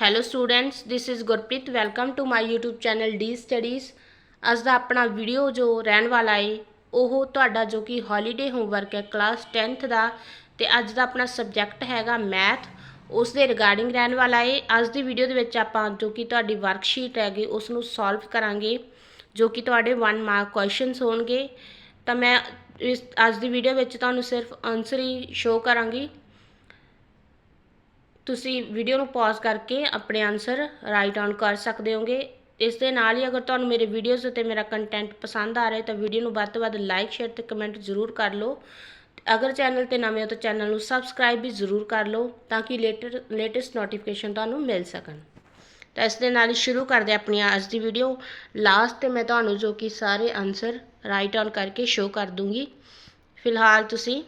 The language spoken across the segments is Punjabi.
Hello students this is Gurpreet welcome to my YouTube channel D studies ਅੱਜ ਦਾ ਆਪਣਾ ਵੀਡੀਓ ਜੋ ਰਹਿਣ ਵਾਲਾ ਏ, ਉਹ ਤੁਹਾਡਾ ਜੋ ਕਿ ਹੌਲੀਡੇ ਹੋਮਵਰਕ ਹੈ ਕਲਾਸ 10th ਦਾ। ਤੇ ਅੱਜ ਦਾ ਆਪਣਾ ਸਬਜੈਕਟ ਹੈਗਾ ਮੈਥ ਉਸ ਦੇ ਰਿਗਾਰਡਿੰਗ ਰਹਿਣ ਵਾਲਾ ਏ। ਅੱਜ ਦੀ ਵੀਡੀਓ ਦੇ ਵਿੱਚ ਆਪਾਂ ਜੋ ਕਿ ਤੁਹਾਡੀ ਵਰਕਸ਼ੀਟ ਹੈਗੀ, ਉਸ ਨੂੰ ਸੋਲਵ ਕਰਾਂਗੇ, ਜੋ ਕਿ ਤੁਹਾਡੇ 1 ਮਾਰਕ ਕੁਐਸਚਨਸ ਹੋਣਗੇ। ਤਾਂ ਮੈਂ ਇਸ, ਅੱਜ ਦੀ ਵੀਡੀਓ ਵਿੱਚ ਤੁਹਾਨੂੰ ਸਿਰਫ ਆਨਸਰ ਹੀ ਸ਼ੋਅ ਕਰਾਂਗੀ। ਤੁਸੀਂ ਵੀਡੀਓ ਨੂੰ ਪੌਜ਼ ਕਰਕੇ ਆਪਣੇ ਆਨਸਰ ਰਾਈਟ ਆਨ ਕਰ ਸਕਦੇ ਹੋਗੇ। ਇਸ ਦੇ ਨਾਲ ਹੀ ਅਗਰ ਤੁਹਾਨੂੰ ਮੇਰੇ ਵੀਡੀਓਜ਼ ਅਤੇ ਮੇਰਾ ਕੰਟੈਂਟ ਪਸੰਦ ਆ ਰਿਹਾ ਤਾਂ ਵੀਡੀਓ ਨੂੰ ਵੱਧ ਤੋਂ ਵੱਧ ਲਾਈਕ ਸ਼ੇਅਰ ਤੇ ਕਮੈਂਟ ਜ਼ਰੂਰ ਕਰ ਲਓ। ਅਗਰ ਚੈਨਲ ਤੇ ਨਵੇਂ ਹੋ ਤਾਂ ਚੈਨਲ ਨੂੰ ਸਬਸਕ੍ਰਾਈਬ ਵੀ ਜ਼ਰੂਰ ਕਰ ਲਓ ਤਾਂ ਕਿ ਲੇਟਰ ਲੇਟੈਸਟ ਨੋਟੀਫਿਕੇਸ਼ਨ ਤੁਹਾਨੂੰ ਮਿਲ ਸਕਣ। ਤਾਂ ਇਸ ਦੇ ਨਾਲ ਹੀ ਸ਼ੁਰੂ ਕਰਦੇ ਆਪਣੀ ਅੱਜ ਦੀ ਵੀਡੀਓ ਲਾਸਟ ਤੇ ਮੈਂ ਤੁਹਾਨੂੰ ਜੋ ਕਿ ਸਾਰੇ ਆਨਸਰ ਰਾਈਟ ਆਨ ਕਰਕੇ ਸ਼ੋਅ ਕਰ ਦੂੰਗੀ। ਫਿਲਹਾਲ ਤੁਸੀਂ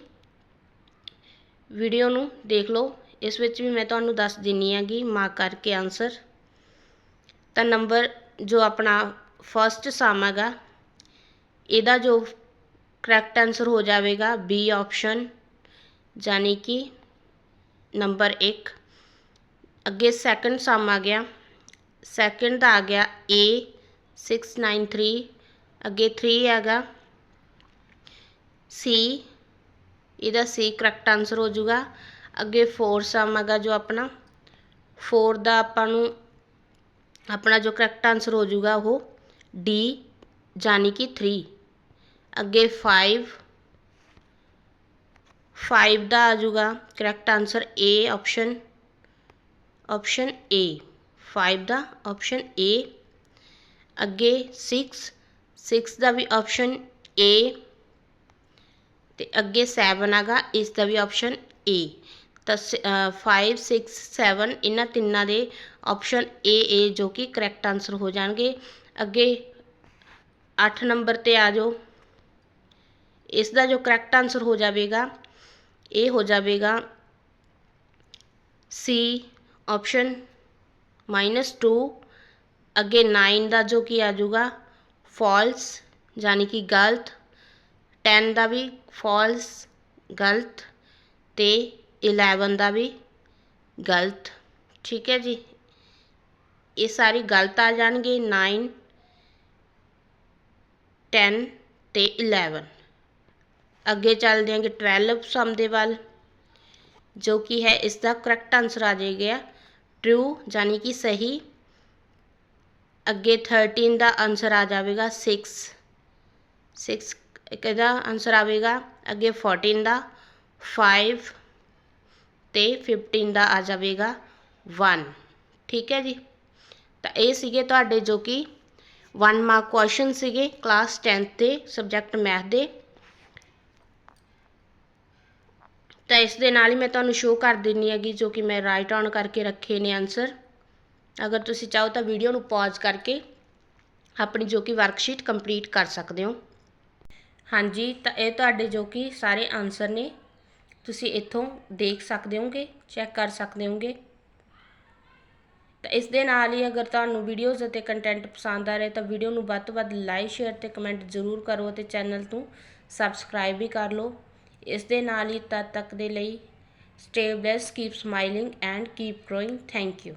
ਵੀਡੀਓ ਨੂੰ ਦੇਖ ਲਓ। ਇਸ ਵਿੱਚ ਵੀ ਮੈਂ ਤੁਹਾਨੂੰ ਦੱਸ ਦਿੰਨੀ ਹੈਗੀ ਮਾਰਕ ਕਰਕੇ ਆਨਸਰ ਤਾਂ ਨੰਬਰ ਜੋ ਆਪਣਾ ਫਰਸਟ ਸਮ ਹੈਗਾ, ਇਹਦਾ ਜੋ ਕਰੈਕਟ ਆਨਸਰ ਹੋ ਜਾਵੇਗਾ ਬੀ ਆਪਸ਼ਨ ਯਾਨੀ ਕਿ ਨੰਬਰ 1 ਅੱਗੇ ਸੈਕੰਡ ਸਮ ਆ ਗਿਆ। ਸੈਕੰਡ ਦਾ ਆ ਗਿਆ A 693 ਅੱਗੇ 3 ਹੈਗਾ। C, ਇਹਦਾ C ਕਰੈਕਟ ਆਨਸਰ ਹੋ ਜਾਊਗਾ। ਅੱਗੇ 4 ਸਮ ਹੈਗਾ ਜੋ ਆਪਣਾ। ਫੋਰ ਦਾ ਆਪਾਂ ਨੂੰ ਆਪਣਾ ਜੋ ਕਰੈਕਟ ਆਨਸਰ ਹੋ ਜਾਊਗਾ ਉਹ ਡੀ ਯਾਨੀ ਕਿ 3 ਅੱਗੇ 5 5 ਦਾ ਆ ਜਾਊਗਾ correct answer A option option A 5 ਦਾ ਆਪਸ਼ਨ A ਅੱਗੇ 6 6 ਦਾ ਵੀ ਆਪਸ਼ਨ A ਤੇ ਅੱਗੇ 7 ਆਗਾ ਇਸ ਦਾ ਵੀ ਆਪਸ਼ਨ A ਤਾਂ 5 6 7 ਇਹਨਾਂ ਤਿੰਨਾਂ ਦੇ ਆਪਸ਼ਨ A A ਜੋ ਕਿ ਕਰੈਕਟ ਆਨਸਰ ਹੋ ਜਾਣਗੇ ਅੱਗੇ 8 ਨੰਬਰ ਤੇ ਆ ਜਾਓ ਇਸ ਦਾ ਜੋ ਕਰੈਕਟ ਆਨਸਰ ਹੋ ਜਾਵੇਗਾ ਇਹ ਹੋ ਜਾਵੇਗਾ C ਆਪਸ਼ਨ -2 ਅੱਗੇ 9 ਦਾ ਜੋ ਕਿ ਆ ਜਾਊਗਾ ਫਾਲਸ ਯਾਨੀ ਕਿ ਗਲਤ 10 ਦਾ ਵੀ ਫਾਲਸ ਗਲਤ ਤੇ 11 ਦਾ ਵੀ ਗਲਤ, ਠੀਕ ਹੈ ਜੀ? ਇਹ ਸਾਰੀ ਗਲਤ ਆ ਜਾਣਗੇ 9 10 ਤੇ 11 ਅੱਗੇ ਚੱਲਦੇ ਹਾਂਗੇ 12 ਸਮ ਦੇ ਵੱਲ, ਜੋ ਕਿ ਹੈ ਇਸ ਦਾ ਕਰੈਕਟ ਆਨਸਰ ਆ ਜਾਏਗਾ। ਟਰੂ ਯਾਨੀ ਕਿ ਸਹੀ। ਅੱਗੇ 13 ਦਾ ਆਨਸਰ ਆ ਜਾਵੇਗਾ 6 6 ਇਹਦਾ ਆਨਸਰ ਆਵੇਗਾ। ਅੱਗੇ 14 ਦਾ 5 ਤੇ 15 ਦਾ ਆ ਜਾਵੇਗਾ 1 ਠੀਕ ਹੈ ਜੀ? ਤਾਂ ਇਹ ਸੀਗੇ ਤੁਹਾਡੇ ਜੋ ਕਿ 1 ਮਾਰਕ ਕੁਐਸਚਨ ਸੀਗੇ ਕਲਾਸ 10th ਦੇ ਸਬਜੈਕਟ ਮੈਥ ਦੇ। ਤਾਂ ਇਸ ਦੇ ਨਾਲ ਹੀ ਮੈਂ ਤੁਹਾਨੂੰ ਸ਼ੋਅ ਕਰ ਦਿੰਨੀ ਹੈਗੀ ਜੋ ਕਿ ਮੈਂ ਰਾਈਟ ਆਨ ਕਰਕੇ ਰੱਖੇ ਨੇ ਆਨਸਰ ਅਗਰ ਤੁਸੀਂ ਚਾਹੋ ਤਾਂ ਵੀਡੀਓ ਨੂੰ ਪੌਜ਼ ਕਰਕੇ ਆਪਣੀ ਜੋ ਕਿ ਵਰਕਸ਼ੀਟ ਕੰਪਲੀਟ ਕਰ ਸਕਦੇ ਹੋ। ਹਾਂਜੀ, ਤਾਂ ਇਹ ਤੁਹਾਡੇ ਜੋ ਕਿ ਸਾਰੇ ਆਨਸਰ ਨੇ। ਤੁਸੀਂ ਇੱਥੋਂ ਦੇਖ ਸਕਦੇ ਹੋਗੇ ਚੈੱਕ ਕਰ ਸਕਦੇ ਹੋਗੇ। ਤਾਂ ਇਸ ਦੇ ਨਾਲ ਹੀ ਅਗਰ ਤੁਹਾਨੂੰ ਵੀਡੀਓਜ਼ ਅਤੇ ਕੰਟੈਂਟ ਪਸੰਦ ਆ ਰਿਹਾ, ਤਾਂ ਵੀਡੀਓ ਨੂੰ ਵੱਧ ਤੋਂ ਵੱਧ ਲਾਈਕ ਸ਼ੇਅਰ ਤੇ ਕਮੈਂਟ ਜ਼ਰੂਰ ਕਰੋ ਅਤੇ ਚੈਨਲ ਨੂੰ ਸਬਸਕ੍ਰਾਈਬ ਵੀ ਕਰ ਲਓ। ਇਸ ਦੇ ਨਾਲ ਹੀ ਤਦ ਤੱਕ ਦੇ ਲਈ stay bless keep smiling and keep growing thank you